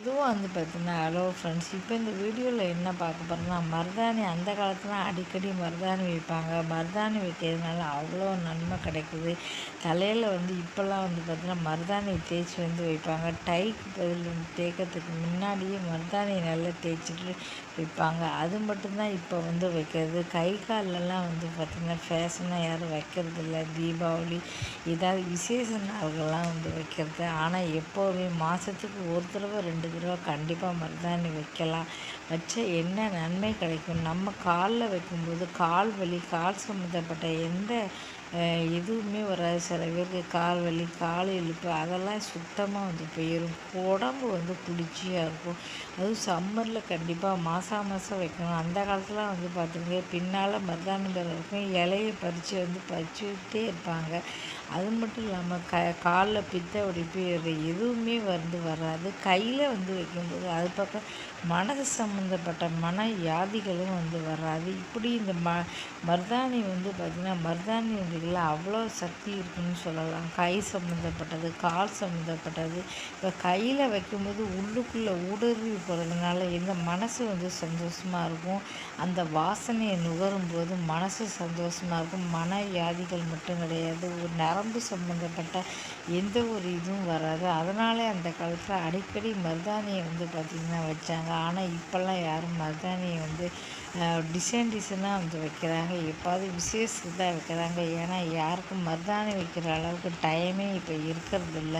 இதுவும் வந்து பார்த்தீங்கன்னா ஹலோ ஃப்ரெண்ட்ஸ் இப்போ இந்த வீடியோவில் என்ன பார்க்க போகிறோம்னா மருதாணி அந்த காலத்தில் அடிக்கடி மருதாணி வைப்பாங்க. மருதாணி வைக்கிறதுனால அவ்வளோ நன்மை கிடைக்குது. தலையில் வந்து இப்போல்லாம் வந்து பார்த்திங்கன்னா மருதாணி தேய்ச்சி வந்து வைப்பாங்க. டைக்கு பதில் தேய்க்கிறதுக்கு முன்னாடியே மருதாணி நல்லா தேய்ச்சிட்டு வைப்பாங்க. அது மட்டும்தான் இப்போ வந்து வைக்கிறது. கை காலெல்லாம் வந்து பார்த்திங்கன்னா ஃபேஷனாக யாரும் வைக்கிறது இல்லை தீபாவளி ஏதாவது விசேஷ நாள்கள்லாம் வந்து வைக்கிறது. ஆனால் எப்போவுமே மாதத்துக்கு ஒரு தடவை ரெண்டு தடவை கண்டிப்பாக மருதாணி வைக்கலாம். வச்சா என்ன நன்மை கிடைக்கும்? நம்ம காலில் வைக்கும்போது கால் வலி கால் சம்மந்தப்பட்ட எந்த எதுவுமே வராது. சில பேருக்கு கால் வலி கால் இழுப்பு அதெல்லாம் சுத்தமாக வந்து போயிடும் உடம்பு வந்து குளிர்ச்சியாக இருக்கும். அதுவும் சம்மரில் கண்டிப்பாக மாதம் மாதம் வைக்கணும். அந்த காலத்தில் வந்து பார்த்துங்க பின்னால் மருதாணி இருக்கும். இலையை பறித்து வந்து பறிச்சுக்கிட்டே இருப்பாங்க. அது மட்டும் இல்லாமல் க காலில் பித்த வெடிப்பு எதுவுமே வந்து வராது. கையில் வந்து வைக்கும்போது அது பக்கம் மனது சம்மந்தப்பட்ட மன வியாதிகளும் வந்து வராது. இப்படி இந்த ம மருதாணி வந்து பார்த்திங்கன்னா மருதாணி வண்டிகளில் அவ்வளோ சக்தி இருக்குன்னு சொல்லலாம். கை சம்மந்தப்பட்டது கால் சம்மந்தப்பட்டது இப்போ கையில் வைக்கும்போது உள்ளுக்குள்ளே ஊடுருவி போகிறதுனால எங்கள் மனசு வந்து சந்தோஷமாக இருக்கும். அந்த வாசனையை நுகரும்போது மனசு சந்தோஷமாக இருக்கும். மன வியாதிகள் மட்டும் கிடையாது. ஒரு நரம்பு சம்மந்தப்பட்ட எந்த ஒரு இதுவும் வராது. அதனாலே அந்த காலத்தில் அடிக்கடி மருதாணியை வந்து பார்த்திங்கன்னா வச்சாங்க. ஆனால் இப்போல்லாம் யாரும் மருதாணியை வந்து டிசைன் டிசைனாக வந்து வைக்கிறாங்க. எப்பாவது விசேஷத்துக்கு தான் வைக்கிறாங்க. ஏன்னா யாருக்கும் மருதாணி வைக்கிற அளவுக்கு டைமே இப்போ இருக்கிறதில்ல.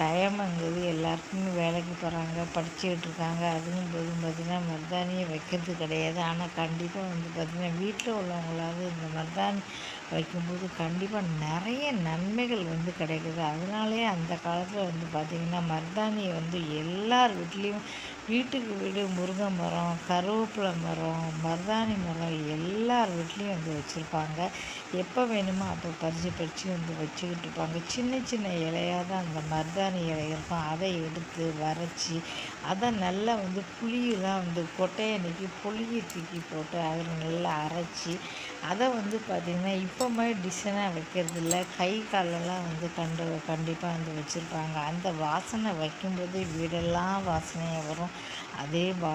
டைமுங்கிறது எல்லாருக்குமே வேலைக்கு போகிறாங்க படிச்சுக்கிட்டு இருக்காங்க. அதுவும் போது பார்த்திங்கன்னா மருதாணியை வைக்கிறது கிடையாது. ஆனால் கண்டிப்பாக வந்து பார்த்திங்கன்னா வீட்டில் உள்ளவங்களாவது இந்த மருதாணி வைக்கும்போது கண்டிப்பாக நிறைய நன்மைகள் வந்து கிடைக்குது. அதனாலே அந்த காலத்தில் வந்து பார்த்திங்கன்னா மருதாணியை வந்து எல்லார் வீட்லேயும் வீட்டுக்கு வீடு முருங்கை மரம் கருவேப்பிலை மரம் மருதாணி மரம் எல்லார் வீட்லேயும் வந்து வச்சுருப்பாங்க. எப்போ வேணுமோ அப்போ பறித்து பறித்து வந்து வச்சுக்கிட்டு இருப்பாங்க. சின்ன சின்ன இலையாக தான் அந்த மருதாணி இலை இருக்கும். அதை எடுத்து வரைச்சி அதை நல்லா வந்து புளியெலாம் வந்து கொட்டையை நீக்கி புளியை தூக்கி போட்டு அதில் நல்லா அரைச்சி அதை வந்து பார்த்திங்கன்னா இப்போ மாதிரி டிசைனாக வைக்கிறது இல்லை கை காலெல்லாம் வந்து கண்டு கண்டிப்பாக வந்து வச்சுருப்பாங்க. அந்த வாசனை வைக்கும்போது வீடெல்லாம் வாசனையாக வரும். அதே பா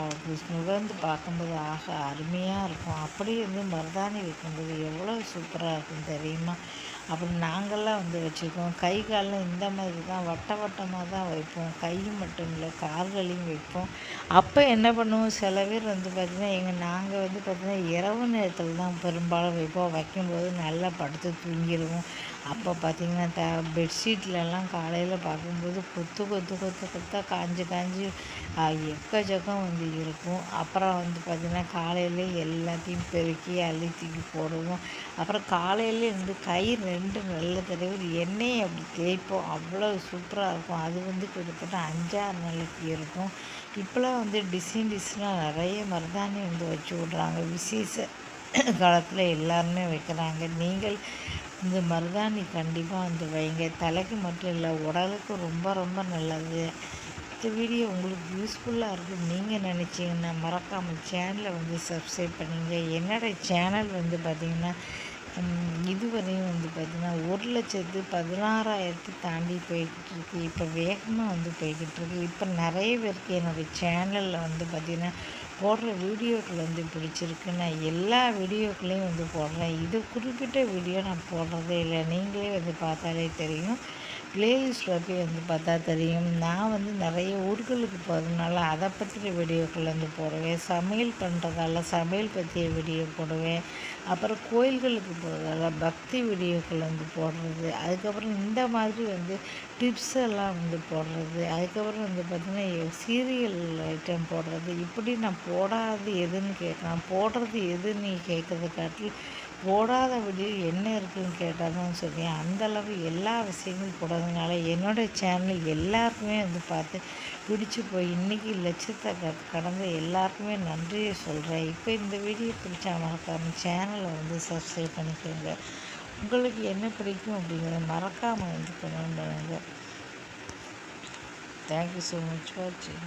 நுகர்ந்து பார்க்கும்போது ஆக அருமையாக இருக்கும். அப்படியே வந்து மருதாணி வைக்கும்போது எவ்வளோ சூப்பராக இருக்கும் தெரியுமா? அப்புறம் நாங்கள்லாம் வந்து வச்சுருக்கோம். கை கால்லாம் இந்த மாதிரி தான் வட்ட வட்டமாக தான் வைப்போம். கை மட்டும் இல்லை கால்களையும் வைப்போம். அப்போ என்ன பண்ணுவோம்? சில பேர் வந்து பார்த்திங்கன்னா எங்கள் நாங்கள் வந்து பார்த்திங்கன்னா இரவு நேரத்தில் தான் பெரும்பாலும் வைப்போம். வைக்கும்போது நல்லா படுத்து தூங்கிடுவோம். அப்போ பார்த்திங்கன்னா த பெட்ஷீட்லலாம் காலையில் பார்க்கும்போது கொத்து கொத்து கொத்து கொத்தாக காஞ்சி காஞ்சி எக்கச்சக்கம் வந்து இருக்கும். அப்புறம் வந்து பார்த்திங்கன்னா காலையில் எல்லாத்தையும் பெருக்கி அள்ளி தூக்கி போடுவோம். அப்புறம் காலையில் இருந்து கை ரெண்டு நல்ல தடவை எண்ணெயை அப்படி தேய்ப்போம். அவ்வளோ சூப்பராக இருக்கும். அது வந்து கிட்டத்தட்ட அஞ்சாறு நாளைக்கு இருக்கும். இப்போலாம் வந்து டிசைன் டிசைனாக நிறைய மருதாணி வந்து வச்சு விட்றாங்க. விசேஷ காலத்தில் எல்லாருமே வைக்கிறாங்க. நீங்கள் இந்த மருதாணி கண்டிப்பாக வந்து வைங்க. தலைக்கு மட்டும் இல்லை உடலுக்கு ரொம்ப ரொம்ப நல்லது. இந்த வீடியோ உங்களுக்கு யூஸ்ஃபுல்லாக இருக்கும். நீங்கள் நினச்சிங்கன்னா மறக்காமல் சேனலை வந்து சப்ஸ்கிரைப் பண்ணுங்கள் என்னோடய சேனல் வந்து பார்த்திங்கன்னா இதுவரையும் வந்து பார்த்திங்கன்னா ஒரு லட்சத்து பதினாறாயிரத்து தாண்டி போய்கிட்டு இருக்கு இப்போ வேகமாக வந்து போய்கிட்டு இருக்கு இப்போ நிறைய பேருக்கு என்னோடய சேனலில் வந்து பார்த்திங்கன்னா போடுற வீடியோக்கள் வந்து பிடிச்சிருக்கு. நான் எல்லா வீடியோக்களையும் வந்து போடுறேன். இது குறிப்பிட்ட வீடியோ நான் போடுறதே இல்லை. நீங்களே வந்து பார்த்தாலே தெரியும். பிளேலிஸ்ட்டில் போய் வந்து பார்த்தா தெரியும். நான் வந்து நிறைய ஊர்களுக்கு போகிறதுனால அதை பற்றிய வீடியோக்கள் வந்து போடுவேன். சமையல் பண்ணுறதால சமையல் பற்றிய வீடியோ போடுவேன். அப்புறம் கோயில்களுக்கு போகிறதால பக்தி வீடியோக்கள் வந்து போடுறது. அதுக்கப்புறம் இந்த மாதிரி வந்து டிப்ஸ் எல்லாம் வந்து போடுறது. அதுக்கப்புறம் வந்து பார்த்திங்கன்னா சீரியல் ஐட்டம் போடுறது. இப்படி நான் போடாது எதுன்னு கேட்கலாம். போடுறது எதுன்னு கேட்குறத காட்டில் போடாத வீடியோ என்ன இருக்குதுன்னு கேட்டால் தான் அந்தளவு எல்லா விஷயங்களும் போடாததுனால என்னோடய சேனல் எல்லாருக்குமே வந்து பார்த்து பிடிச்சி போய் இன்றைக்கி லட்சத்தை க கடந்த எல்லாருக்குமே நன்றியை சொல்கிறேன் இப்போ இந்த வீடியோ பிடிச்சா மறக்காமல் சேனலை வந்து சப்ஸ்கிரைப் பண்ணிக்கோங்க. உங்களுக்கு என்ன பிடிக்கும் அப்படிங்கிறத மறக்காமல் வந்து கொண்டு பண்ணுங்கள் தேங்க்யூ ஸோ மச் வாட்சிங்